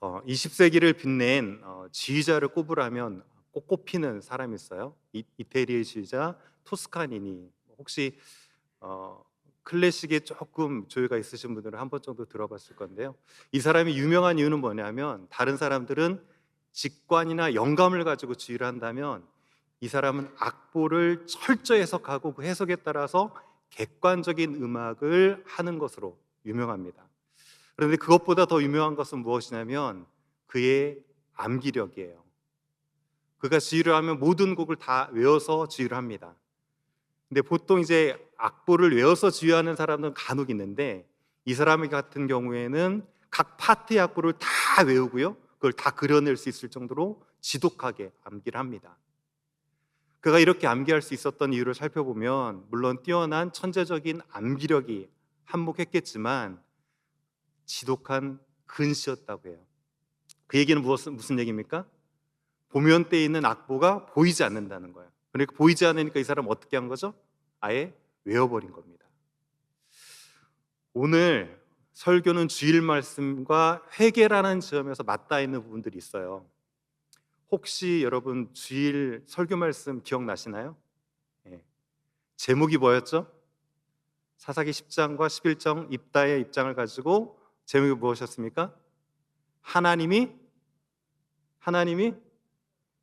어, 20세기를 빛낸 어, 지휘자를 꼽으라면 꼭 꼽히는 사람이 있어요. 이, 이태리의 지휘자 토스카니니. 혹시 어, 클래식에 조금 조예가 있으신 분들은 한 번 정도 들어봤을 건데요. 이 사람이 유명한 이유는 뭐냐면 다른 사람들은 직관이나 영감을 가지고 지휘를 한다면 이 사람은 악보를 철저히 해석하고 그 해석에 따라서 객관적인 음악을 하는 것으로 유명합니다. 그런데 그것보다 더 유명한 것은 무엇이냐면 그의 암기력이에요. 그가 지휘를 하면 모든 곡을 다 외워서 지휘를 합니다. 근데 보통 이제 악보를 외워서 지휘하는 사람은 간혹 있는데 이 사람 같은 경우에는 각 파트의 악보를 다 외우고요. 그걸 다 그려낼 수 있을 정도로 지독하게 암기를 합니다. 그가 이렇게 암기할 수 있었던 이유를 살펴보면 물론 뛰어난 천재적인 암기력이 한몫했겠지만 지독한 근시였다고 해요. 그 얘기는 무슨 무슨 얘기입니까? 보면 때 있는 악보가 보이지 않는다는 거예요. 그러니까 보이지 않으니까 이 사람 어떻게 한 거죠? 아예 외워버린 겁니다. 오늘 설교는 주일 말씀과 회개라는 지점에서 맞닿아 있는 부분들이 있어요. 혹시 여러분 주일 설교 말씀 기억나시나요? 예. 제목이 뭐였죠? 사사기 10장과 11장 입다의 입장을 가지고 제목이 무엇이었습니까? 하나님이 하나님이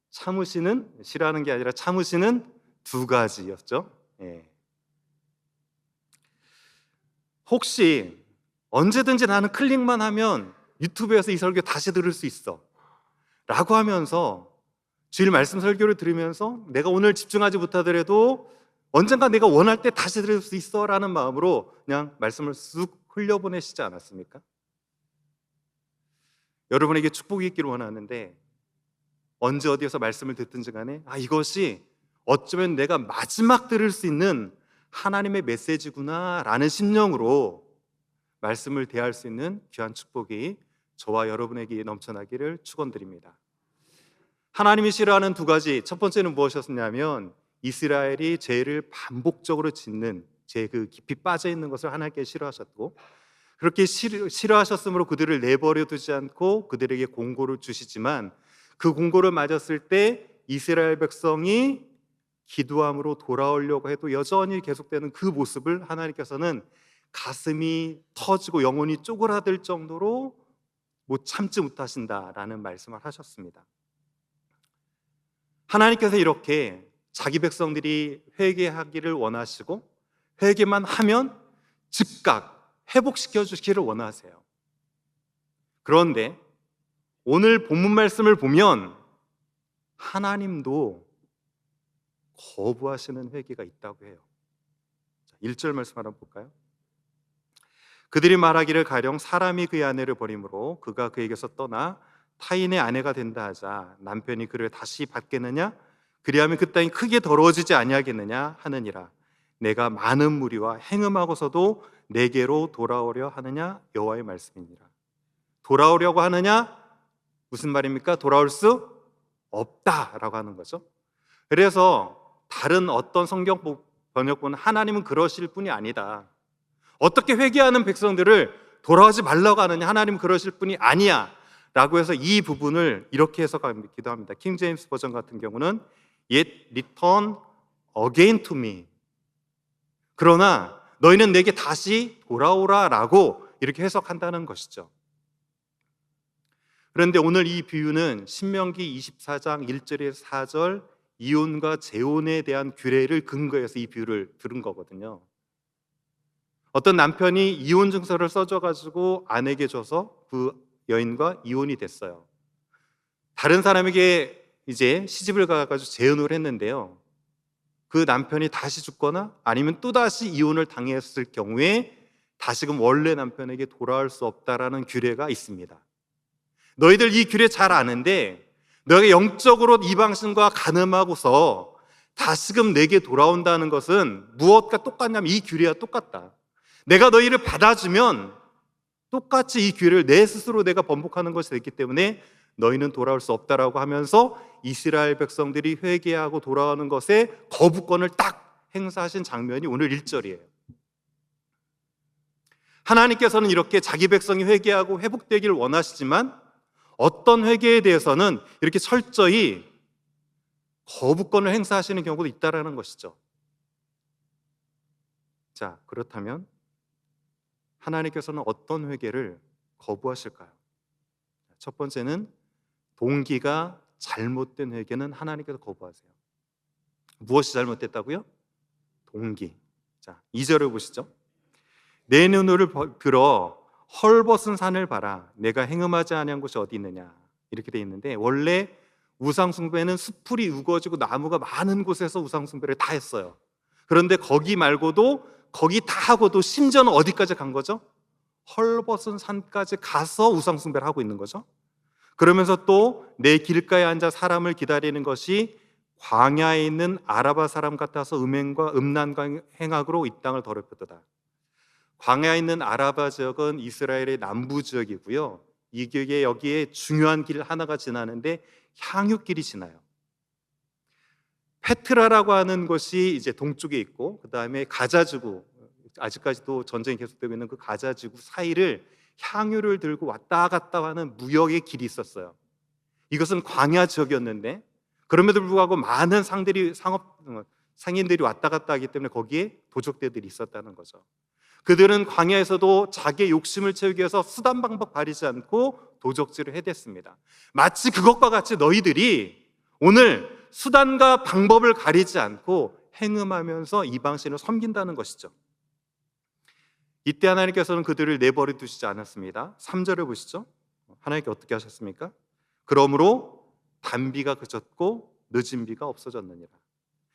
참으시는 싫어하는 게 아니라 참으시는 두 가지였죠. 예. 혹시 언제든지 나는 클릭만 하면 유튜브에서 이 설교 다시 들을 수 있어. 라고 하면서 주일 말씀 설교를 들으면서 내가 오늘 집중하지 못하더라도 언젠가 내가 원할 때 다시 들을 수 있어 라는 마음으로 그냥 말씀을 쑥 흘려보내시지 않았습니까? 여러분에게 축복이 있기를 원하는데 언제 어디에서 말씀을 듣든지 간에 아 이것이 어쩌면 내가 마지막 들을 수 있는 하나님의 메시지구나 라는 심령으로 말씀을 대할 수 있는 귀한 축복이 저와 여러분에게 넘쳐나기를 축원드립니다. 하나님이 싫어하는 두 가지 첫 번째는 무엇이었냐면 이스라엘이 죄를 반복적으로 짓는 죄 그 깊이 빠져 있는 것을 하나님께 싫어하셨고 그렇게 싫어하셨으므로 그들을 내버려 두지 않고 그들에게 공고를 주시지만 그 공고를 맞았을 때 이스라엘 백성이 기도함으로 돌아오려고 해도 여전히 계속되는 그 모습을 하나님께서는 가슴이 터지고 영혼이 쪼그라들 정도로 못 참지 못하신다라는 말씀을 하셨습니다. 하나님께서 이렇게 자기 백성들이 회개하기를 원하시고 회개만 하면 즉각 회복시켜 주시기를 원하세요. 그런데 오늘 본문 말씀을 보면 하나님도 거부하시는 회개가 있다고 해요. 1절 말씀 한번 볼까요? 그들이 말하기를 가령 사람이 그의 아내를 버림으로 그가 그에게서 떠나 타인의 아내가 된다 하자 남편이 그를 다시 받겠느냐 그리하면 그 땅이 크게 더러워지지 아니하겠느냐 하느니라 내가 많은 무리와 행음하고서도 내게로 돌아오려 하느냐 여호와의 말씀이니라 돌아오려고 하느냐 무슨 말입니까? 돌아올 수 없다라고 하는 거죠. 그래서 다른 어떤 성경 번역본은 하나님은 그러실 분이 아니다. 어떻게 회개하는 백성들을 돌아오지 말라고 하느냐? 하나님은 그러실 분이 아니야. 라고 해서 이 부분을 이렇게 해석하기도 합니다. 킹 제임스 버전 같은 경우는 yet return again to me. 그러나 너희는 내게 다시 돌아오라 라고 이렇게 해석한다는 것이죠. 그런데 오늘 이 비유는 신명기 24장 1절에서 4절 이혼과 재혼에 대한 규례를 근거해서 이 비유를 들은 거거든요. 어떤 남편이 이혼 증서를 써줘 가지고 아내에게 줘서 그 여인과 이혼이 됐어요. 다른 사람에게 이제 시집을 가 가지고 재혼을 했는데요. 그 남편이 다시 죽거나 아니면 또 다시 이혼을 당했을 경우에 다시금 원래 남편에게 돌아올 수 없다라는 규례가 있습니다. 너희들 이 규례 잘 아는데 너희가 영적으로 이방신과 가늠하고서 다시금 내게 돌아온다는 것은 무엇과 똑같냐면 이 규례와 똑같다. 내가 너희를 받아주면 똑같이 이 규례를 내 스스로 내가 번복하는 것이 됐기 때문에 너희는 돌아올 수 없다라고 하면서 이스라엘 백성들이 회개하고 돌아오는 것에 거부권을 딱 행사하신 장면이 오늘 1절이에요. 하나님께서는 이렇게 자기 백성이 회개하고 회복되기를 원하시지만 어떤 회개에 대해서는 이렇게 철저히 거부권을 행사하시는 경우도 있다라는 것이죠. 자, 그렇다면 하나님께서는 어떤 회개를 거부하실까요? 첫 번째는 동기가 잘못된 회개는 하나님께서 거부하세요. 무엇이 잘못됐다고요? 동기. 자, 2절을 보시죠. 내 눈을 버- 들어 헐벗은 산을 봐라. 내가 행음하지 아니한 곳이 어디 있느냐. 이렇게 돼 있는데 원래 우상 숭배는 수풀이 우거지고 나무가 많은 곳에서 우상 숭배를 다 했어요. 그런데 거기 말고도 거기 다 하고도 심지어는 어디까지 간 거죠? 헐벗은 산까지 가서 우상 숭배를 하고 있는 거죠. 그러면서 또 내 길가에 앉아 사람을 기다리는 것이 광야에 있는 아라바 사람 같아서 음행과 음란과 행악으로 이 땅을 더럽혔도다. 광야에 있는 아라바 지역은 이스라엘의 남부 지역이고요. 이 지역에 여기에 중요한 길 하나가 지나는데 향유길이 지나요. 페트라라고 하는 곳이 이제 동쪽에 있고 그 다음에 가자지구 아직까지도 전쟁이 계속되고 있는 그 가자지구 사이를 향유를 들고 왔다 갔다 하는 무역의 길이 있었어요. 이것은 광야 지역이었는데 그럼에도 불구하고 많은 상들이 상업 어, 상인들이 왔다 갔다 하기 때문에 거기에 도적대들이 있었다는 거죠. 그들은 광야에서도 자기의 욕심을 채우기 위해서 수단 방법 가리지 않고 도적질을 해댔습니다. 마치 그것과 같이 너희들이 오늘 수단과 방법을 가리지 않고 행음하면서 이방신을 섬긴다는 것이죠. 이때 하나님께서는 그들을 내버려 두시지 않았습니다. 3절을 보시죠. 하나님께 어떻게 하셨습니까? 그러므로 단비가 그쳤고 늦은 비가 없어졌느니라.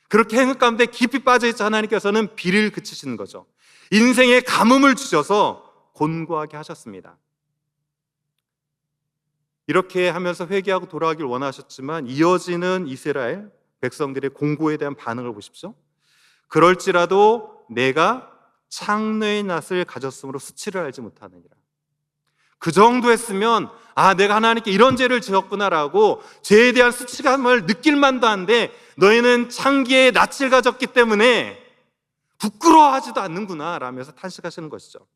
그렇게 행흑 가운데 깊이 빠져 있자 하나님께서는 비를 그치시는 거죠. 인생에 가뭄을 주셔서 곤고하게 하셨습니다. 이렇게 하면서 회개하고 돌아가길 원하셨지만 이어지는 이스라엘 백성들의 공고에 대한 반응을 보십시오. 그럴지라도 내가 창녀의 낯을 가졌으므로 수치를 알지 못하느니라. 그 정도 했으면 아 내가 하나님께 이런 죄를 지었구나라고 죄에 대한 수치감을 느낄 만도 한데 너희는 창기의 낯을 가졌기 때문에 부끄러워하지도 않는구나 라면서 탄식하시는 것이죠.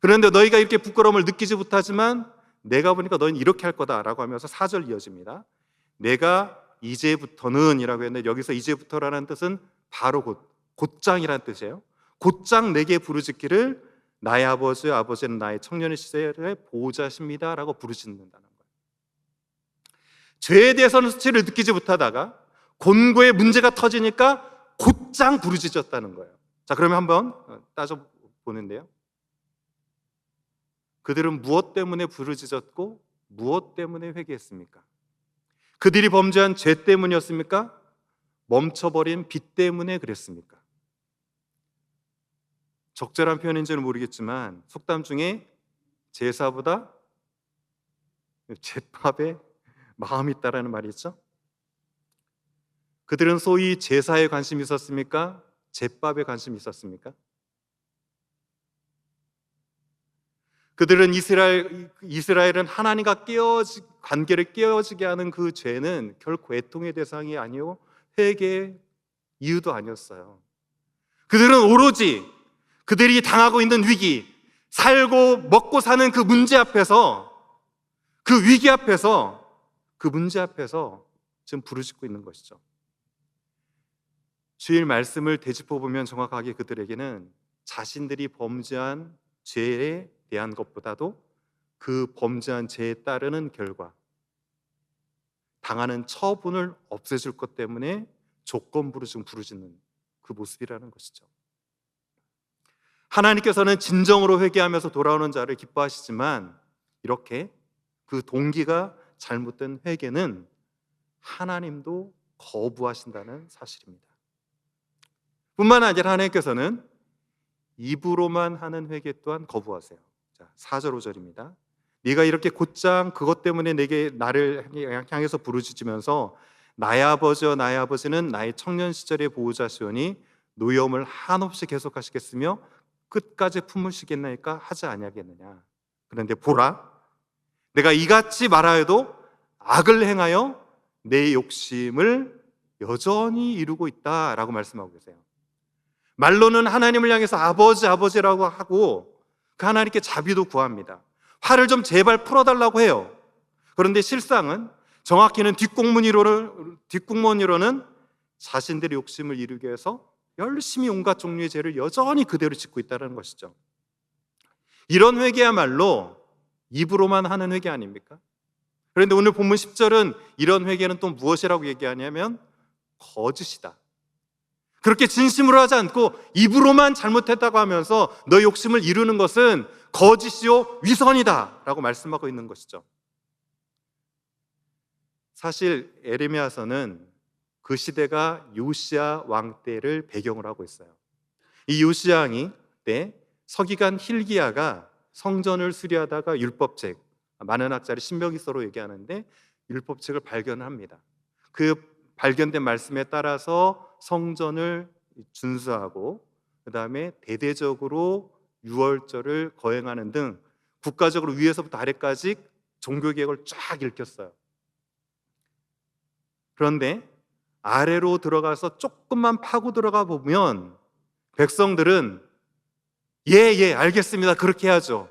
그런데 너희가 이렇게 부끄러움을 느끼지 못하지만 내가 보니까 너희는 이렇게 할 거다라고 하면서 4절 이어집니다. 내가 이제부터는 이라고 했는데 여기서 이제부터라는 뜻은 바로 곧 곧장이라는 뜻이에요. 곧장 내게 부르짖기를 나의 아버지 아버지는 나의 청년의 시절의 보호자십니다라고 부르짖는다는 거예요. 죄에 대해서는 수치를 느끼지 못하다가 곤고의 문제가 터지니까 곧장 부르짖었다는 거예요. 자, 그러면 한번 따져 보는데요. 그들은 무엇 때문에 부르짖었고 무엇 때문에 회개했습니까? 그들이 범죄한 죄 때문이었습니까? 멈춰버린 빚 때문에 그랬습니까? 적절한 표현인지는 모르겠지만 속담 중에 제사보다 제밥에 마음이 있다라는 말이 있죠. 그들은 소위 제사에 관심이 있었습니까? 제밥에 관심이 있었습니까? 그들은 이스라엘 이스라엘은 하나님과 깨어지 관계를 깨어지게 하는 그 죄는 결코 애통의 대상이 아니요 회개의 이유도 아니었어요. 그들은 오로지 그들이 당하고 있는 위기, 살고 먹고 사는 그 문제 앞에서 그 위기 앞에서 그 문제 앞에서 지금 부르짖고 있는 것이죠. 주일 말씀을 되짚어 보면 정확하게 그들에게는 자신들이 범죄한 죄에 대한 것보다도 그 범죄한 죄에 따르는 결과 당하는 처분을 없애줄 것 때문에 조건부로 지금 부르짖는 그 모습이라는 것이죠. 하나님께서는 진정으로 회개하면서 돌아오는 자를 기뻐하시지만 이렇게 그 동기가 잘못된 회개는 하나님도 거부하신다는 사실입니다. 뿐만 아니라 하나님께서는 입으로만 하는 회개 또한 거부하세요. 자, 4절 5절입니다. 네가 이렇게 곧장 그것 때문에 내게 나를 향해서 부르짖으면서 나의 아버지여 나의 아버지는 나의 청년 시절의 보호자시오니 노염을 한없이 계속하시겠으며 끝까지 품으시겠나이까 하지 아니하겠느냐. 그런데 보라, 내가 이같이 말하여도 악을 행하여 내 욕심을 여전히 이루고 있다라고 말씀하고 계세요. 말로는 하나님을 향해서 아버지 아버지라고 하고 그 하나님께 자비도 구합니다. 화를 좀 제발 풀어달라고 해요. 그런데 실상은 정확히는 뒷공문이로는 자신들의 욕심을 이루기 위해서 열심히 온갖 종류의 죄를 여전히 그대로 짓고 있다는 것이죠. 이런 회개야말로 입으로만 하는 회개 아닙니까? 그런데 오늘 본문 10절은 이런 회개는 또 무엇이라고 얘기하냐면 거짓이다. 그렇게 진심으로 하지 않고 입으로만 잘못했다고 하면서 너 욕심을 이루는 것은 거짓이요 위선이다 라고 말씀하고 있는 것이죠. 사실 에레미야서는 그 시대가 요시아 왕 때를 배경으로 하고 있어요. 이 요시아 왕이 때 서기관 힐기야가 성전을 수리하다가 율법책 많은 학자리 신명기서로 얘기하는데 율법책을 발견합니다. 그 발견된 말씀에 따라서 성전을 준수하고 그 다음에 대대적으로 유월절을 거행하는 등 국가적으로 위에서부터 아래까지 종교 개혁을 쫙 일으켰어요. 그런데 아래로 들어가서 조금만 파고 들어가 보면 백성들은 예, 예, 알겠습니다. 그렇게 해야죠.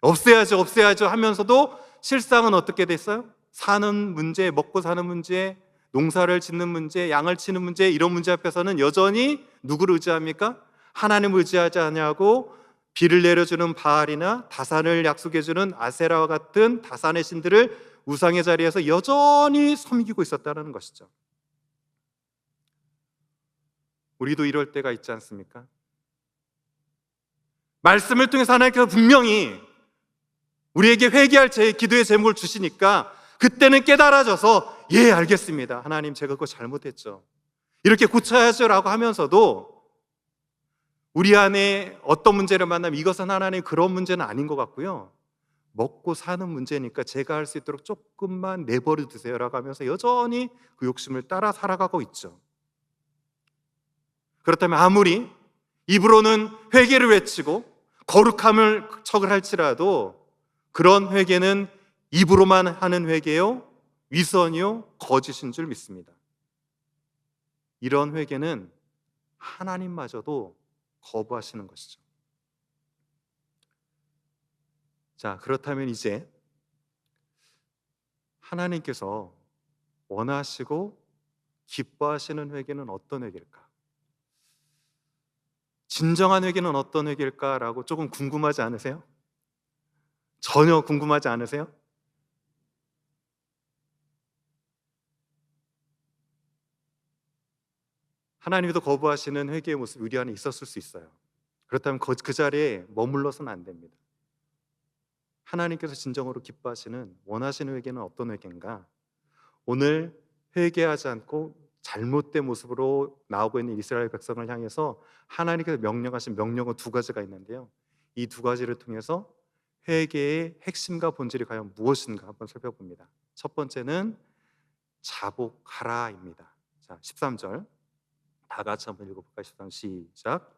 없애야죠, 없애야죠 하면서도 실상은 어떻게 됐어요? 사는 문제, 먹고 사는 문제, 농사를 짓는 문제, 양을 치는 문제 이런 문제 앞에서는 여전히 누구를 의지합니까? 하나님을 의지하지 않냐고 비를 내려주는 바알이나 다산을 약속해주는 아세라와 같은 다산의 신들을 우상의 자리에서 여전히 섬기고 있었다는 것이죠. 우리도 이럴 때가 있지 않습니까? 말씀을 통해서 하나님께서 분명히 우리에게 회개할 제 기도의 제목을 주시니까 그때는 깨달아져서 예 알겠습니다. 하나님 제가 그거 잘못했죠. 이렇게 고쳐야죠라고 하면서도 우리 안에 어떤 문제를 만나면 이것은 하나님 그런 문제는 아닌 것 같고요. 먹고 사는 문제니까 제가 할 수 있도록 조금만 내버려 두세요라고 하면서 여전히 그 욕심을 따라 살아가고 있죠 그렇다면 아무리 입으로는 회개를 외치고 거룩함을 척을 할지라도 그런 회개는 입으로만 하는 회개요, 위선이요, 거짓인 줄 믿습니다. 이런 회개는 하나님마저도 거부하시는 것이죠. 자, 그렇다면 이제 하나님께서 원하시고 기뻐하시는 회개는 어떤 회개일까? 진정한 회개는 어떤 회개일까라고 조금 궁금하지 않으세요? 전혀 궁금하지 않으세요? 하나님도 거부하시는 회개의 모습 우리 안에 있었을 수 있어요. 그렇다면 그, 그 자리에 머물러서는 안 됩니다. 하나님께서 진정으로 기뻐하시는 원하시는 회개는 어떤 회개인가? 오늘 회개하지 않고 잘못된 모습으로 나오고 있는 이스라엘 백성을 향해서 하나님께서 명령하신 명령은 두 가지가 있는데요. 이 두 가지를 통해서 회개의 핵심과 본질이 과연 무엇인가 한번 살펴봅니다. 첫 번째는 자복하라입니다. 자, 13절. 다 같이 한번 읽어볼까요? 13 시작.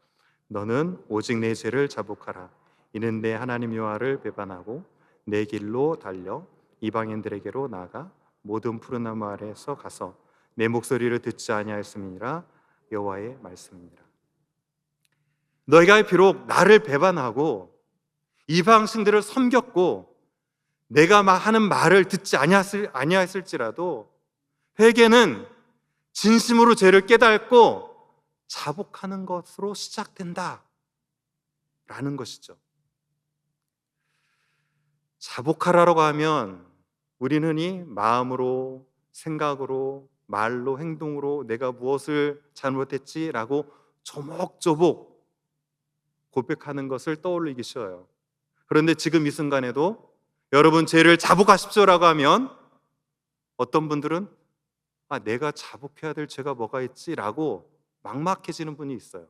너는 오직 내 죄를 자복하라. 이는 내 하나님 여호와를 배반하고 내 길로 달려 이방인들에게로 나가 모든 푸른 나무 아래에서 가서 내 목소리를 듣지 아니하였음이니라 여호와의 말씀이니라. 너희가 비록 나를 배반하고 이방 신들을 섬겼고 내가 하는 말을 듣지 아니했을, 아니했을지라도 회개는 진심으로 죄를 깨닫고 자복하는 것으로 시작된다. 라는 것이죠. 자복하라고 하면 우리는 흔히 마음으로, 생각으로, 말로, 행동으로 내가 무엇을 잘못했지라고 조목조목 고백하는 것을 떠올리기 쉬워요. 그런데 지금 이 순간에도 여러분 죄를 자복하십시오라고 하면 어떤 분들은 아, 내가 자복해야 될 죄가 뭐가 있지라고 막막해지는 분이 있어요.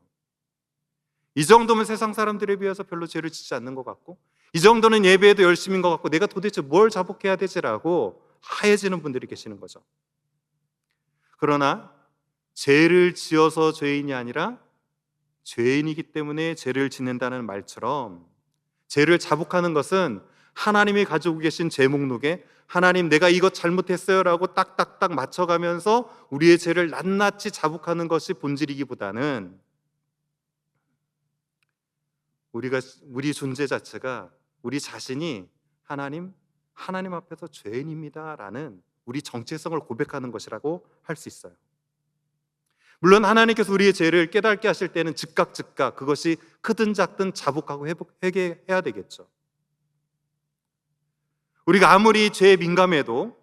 이 정도면 세상 사람들에 비해서 별로 죄를 짓지 않는 것 같고, 이 정도는 예배에도 열심인 것 같고, 내가 도대체 뭘 자복해야 되지라고 하얘지는 분들이 계시는 거죠. 그러나 죄를 지어서 죄인이 아니라 죄인이기 때문에 죄를 짓는다는 말처럼 죄를 자복하는 것은 하나님이 가지고 계신 죄 목록에 하나님 내가 이것 잘못했어요라고 딱딱딱 맞춰가면서 우리의 죄를 낱낱이 자복하는 것이 본질이기보다는 우리가 우리 존재 자체가 우리 자신이 하나님 하나님 앞에서 죄인입니다라는 우리 정체성을 고백하는 것이라고 할 수 있어요. 물론 하나님께서 우리의 죄를 깨닫게 하실 때는 즉각 즉각 그것이 크든 작든 자복하고 회개해야 되겠죠. 우리가 아무리 죄에 민감해도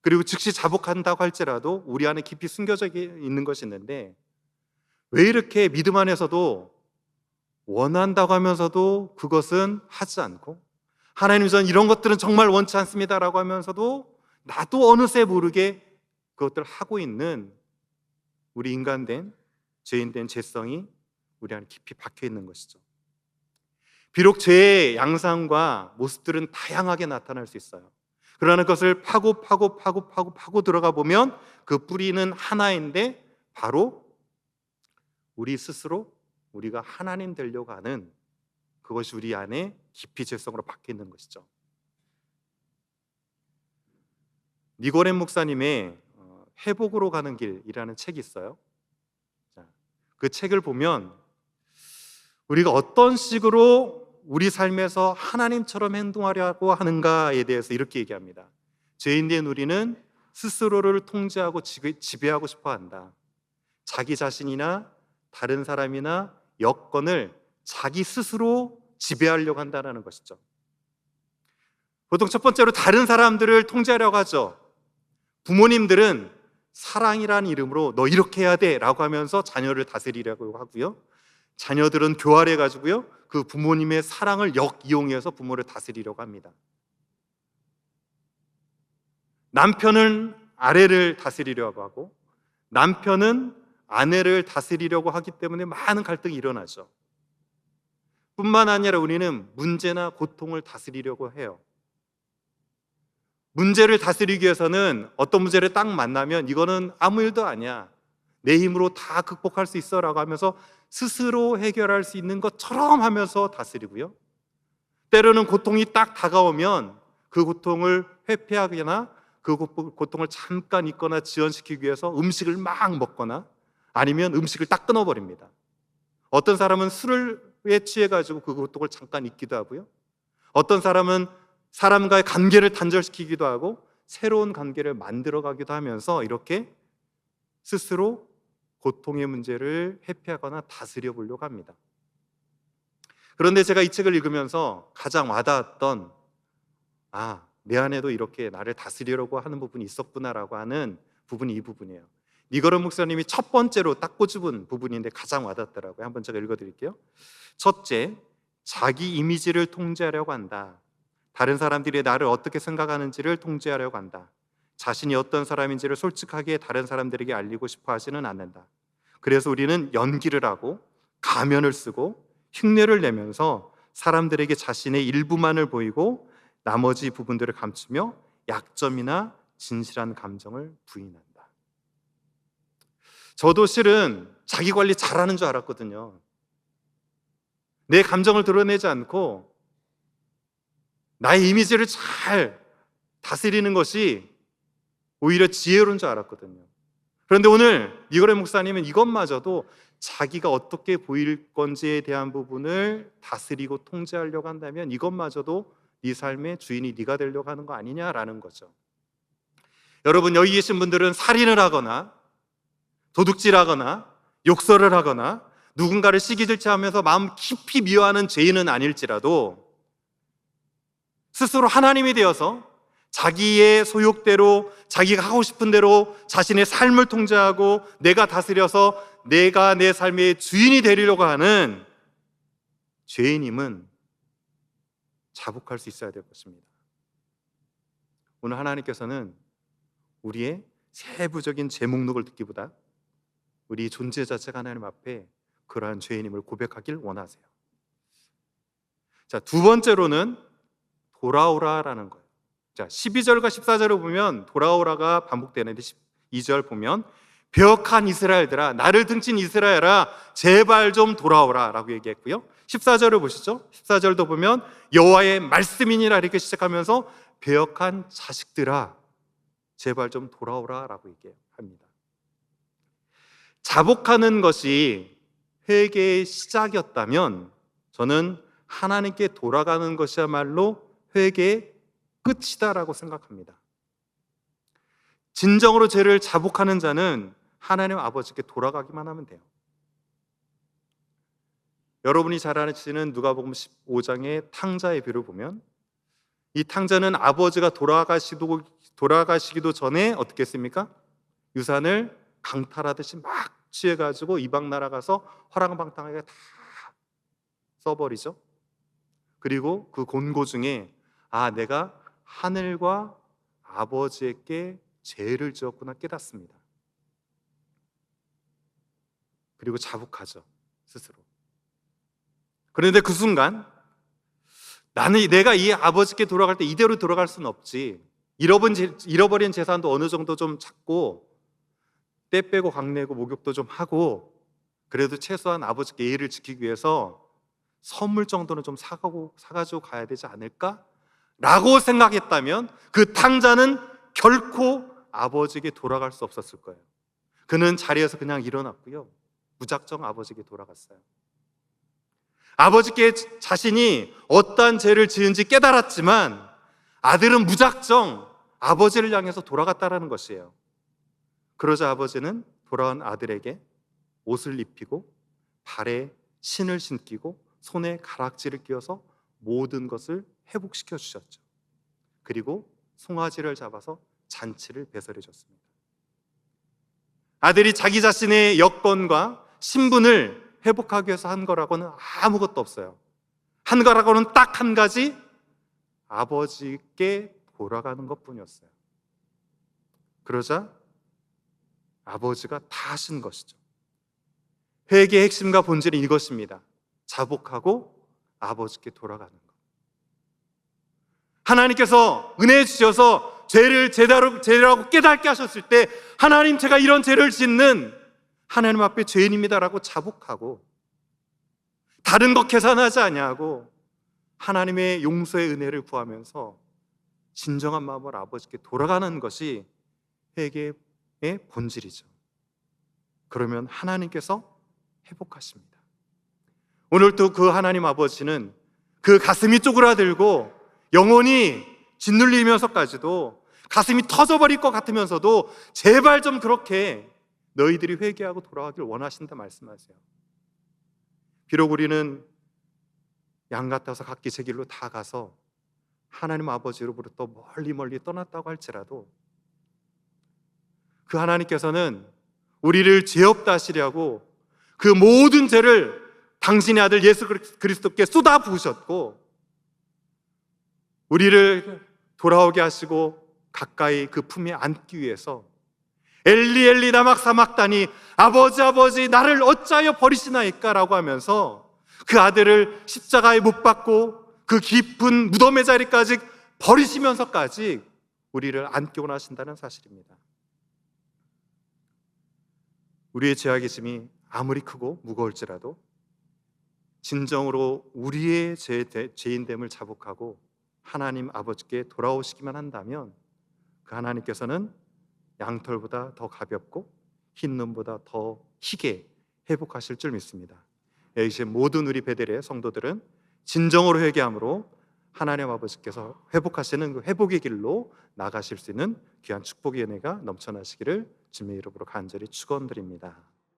그리고 즉시 자복한다고 할지라도 우리 안에 깊이 숨겨져 있는 것이 있는데 왜 이렇게 믿음 안에서도 원한다고 하면서도 그것은 하지 않고 하나님 전 이런 것들은 정말 원치 않습니다라고 하면서도 나도 어느새 모르게 그것들을 하고 있는 우리 인간된 죄인된 죄성이 우리 안에 깊이 박혀 있는 것이죠. 비록 죄의 양상과 모습들은 다양하게 나타날 수 있어요. 그러나 그것을 파고 파고 파고 파고 파고 들어가 보면 그 뿌리는 하나인데 바로 우리 스스로 우리가 하나님 되려고 하는 그것이 우리 안에 깊이 죄성으로 박혀 있는 것이죠. 니고렘 목사님의 어, 회복으로 가는 길이라는 책이 있어요. 자, 그 책을 보면 우리가 어떤 식으로 우리 삶에서 하나님처럼 행동하려고 하는가에 대해서 이렇게 얘기합니다. 죄인된 우리는 스스로를 통제하고 지배- 지배하고 싶어 한다. 자기 자신이나 다른 사람이나 여건을 자기 스스로 지배하려고 한다는 것이죠. 보통 첫 번째로 다른 사람들을 통제하려고 하죠. 부모님들은 사랑이라는 이름으로 너 이렇게 해야 돼 라고 하면서 자녀를 다스리려고 하고요. 자녀들은 교활해 가지고요. 그 부모님의 사랑을 역이용해서 부모를 다스리려고 합니다. 남편은 아내를 다스리려고 하고 남편은 아내를 다스리려고 하기 때문에 많은 갈등이 일어나죠. 뿐만 아니라 우리는 문제나 고통을 다스리려고 해요. 문제를 다스리기 위해서는 어떤 문제를 딱 만나면 이거는 아무 일도 아니야. 내 힘으로 다 극복할 수 있어 라고 하면서 스스로 해결할 수 있는 것처럼 하면서 다스리고요. 때로는 고통이 딱 다가오면 그 고통을 회피하거나 그 고- 고통을 잠깐 있거나 지연시키기 위해서 음식을 막 먹거나 아니면 음식을 딱 끊어버립니다. 어떤 사람은 술에 취해가지고 그 고통을 잠깐 잊기도 하고요. 어떤 사람은 사람과의 관계를 단절시키기도 하고 새로운 관계를 만들어가기도 하면서 이렇게 스스로 고통의 문제를 회피하거나 다스려 보려고 합니다. 그런데 제가 이 책을 읽으면서 가장 와닿았던 아, 내 안에도 이렇게 나를 다스리려고 하는 부분이 있었구나라고 하는 부분이 이 부분이에요. 니거런 목사님이 첫 번째로 딱 꼬집은 부분인데 가장 와닿더라고요. 한번 제가 읽어드릴게요. 첫째, 자기 이미지를 통제하려고 한다. 다른 사람들이 나를 어떻게 생각하는지를 통제하려고 한다. 자신이 어떤 사람인지를 솔직하게 다른 사람들에게 알리고 싶어 하지는 않는다. 그래서 우리는 연기를 하고 가면을 쓰고 흉내를 내면서 사람들에게 자신의 일부만을 보이고 나머지 부분들을 감추며 약점이나 진실한 감정을 부인한다. 저도 실은 자기 관리 잘하는 줄 알았거든요. 내 감정을 드러내지 않고 나의 이미지를 잘 다스리는 것이 오히려 지혜로운 줄 알았거든요. 그런데 오늘 니거레 목사님은 이것마저도 자기가 어떻게 보일 건지에 대한 부분을 다스리고 통제하려고 한다면 이것마저도 네 삶의 주인이 네가 되려고 하는 거 아니냐라는 거죠. 여러분 여기 계신 분들은 살인을 하거나 도둑질하거나 욕설을 하거나 누군가를 시기질투하면서 마음 깊이 미워하는 죄인은 아닐지라도 스스로 하나님이 되어서 자기의 소욕대로 자기가 하고 싶은 대로 자신의 삶을 통제하고 내가 다스려서 내가 내 삶의 주인이 되리려고 하는 죄인임은 자복할 수 있어야 될 것입니다. 오늘 하나님께서는 우리의 세부적인 제 목록을 듣기보다 우리 존재 자체가 하나님 앞에 그러한 죄인임을 고백하길 원하세요. 자, 두 번째로는 돌아오라라는 거예요. 자, 12절과 14절을 보면 돌아오라가 반복되는데 12절 보면 배역한 이스라엘들아 나를 등진 이스라엘아 제발 좀 돌아오라라고 얘기했고요. 14절을 보시죠. 14절도 보면 여호와의 말씀이니라 이렇게 시작하면서 배역한 자식들아 제발 좀 돌아오라라고 얘기합니다. 자복하는 것이 회개의 시작이었다면 저는 하나님께 돌아가는 것이야말로 회개의 끝이다라고 생각합니다. 진정으로 죄를 자복하는 자는 하나님 아버지께 돌아가기만 하면 돼요. 여러분이 잘 아시는 누가복음 15장의 탕자의 비를 보면 이 탕자는 아버지가 돌아가시도 돌아가시기도 전에 어떻게 했습니까? 유산을 강탈하듯이 막 취해 가지고 이방 나라 가서 허랑방탕하게 다 써버리죠. 그리고 그 곤고 중에 아 내가 하늘과 아버지에게 죄를 지었구나 깨닫습니다. 그리고 자복하죠 스스로. 그런데 그 순간 나는 내가 이 아버지께 돌아갈 때 이대로 돌아갈 수는 없지. 잃어버린, 재- 잃어버린 재산도 어느 정도 좀 찾고 때 빼고 강내고 목욕도 좀 하고 그래도 최소한 아버지께 예의를 지키기 위해서 선물 정도는 좀 사가고 사가지고 가야 되지 않을까? 라고 생각했다면 그 탕자는 결코 아버지에게 돌아갈 수 없었을 거예요. 그는 자리에서 그냥 일어났고요. 무작정 아버지에게 돌아갔어요. 아버지께 자신이 어떠한 죄를 지은지 깨달았지만 아들은 무작정 아버지를 향해서 돌아갔다라는 것이에요. 그러자 아버지는 돌아온 아들에게 옷을 입히고 발에 신을 신기고 손에 가락지를 끼워서 모든 것을 회복시켜 주셨죠. 그리고 송아지를 잡아서 잔치를 배설해 줬습니다. 아들이 자기 자신의 여건과 신분을 회복하기 위해서 한 거라고는 아무것도 없어요. 한 거라고는 딱 한 가지 아버지께 돌아가는 것 뿐이었어요. 그러자 아버지가 다 하신 것이죠. 회개의 핵심과 본질은 이것입니다. 자복하고 아버지께 돌아가는 것. 하나님께서 은혜 주셔서 죄를 제대로, 제대로 깨닫게 하셨을 때 하나님 제가 이런 죄를 짓는 하나님 앞에 죄인입니다라고 자복하고 다른 것 계산하지 아니하고 하나님의 용서의 은혜를 구하면서 진정한 마음으로 아버지께 돌아가는 것이 회개의 본질이죠. 그러면 하나님께서 회복하십니다. 오늘도 그 하나님 아버지는 그 가슴이 쪼그라들고 영혼이 짓눌리면서까지도 가슴이 터져버릴 것 같으면서도 제발 좀 그렇게 너희들이 회개하고 돌아가길 원하신다 말씀하세요. 비록 우리는 양 같아서 각기 제 길로 다 가서 하나님 아버지로부터 멀리 멀리 떠났다고 할지라도 그 하나님께서는 우리를 죄 없다 하시려고 그 모든 죄를 당신의 아들 예수 그리스도께 쏟아 부으셨고 우리를 돌아오게 하시고 가까이 그 품에 안기 위해서 엘리 엘리 나막 사막다니 아버지 아버지 나를 어찌하여 버리시나이까라고 하면서 그 아들을 십자가에 못 박고 그 깊은 무덤의 자리까지 버리시면서까지 우리를 안기 원하신다는 사실입니다. 우리의 죄악의 짐이 아무리 크고 무거울지라도 진정으로 우리의 죄, 죄인됨을 자복하고 하나님 아버지께 돌아오시기만 한다면 그 하나님께서는 양털보다 더 가볍고 흰 눈보다 더 희게 회복하실 줄 믿습니다. 여기서 모든 우리 베델의 성도들은 진정으로 회개함으로 하나님 아버지께서 회복하시는 그 회복의 길로 나가실 수 있는 귀한 축복의 은혜가 넘쳐나시기를 주님의 이름으로 간절히 축원드립니다.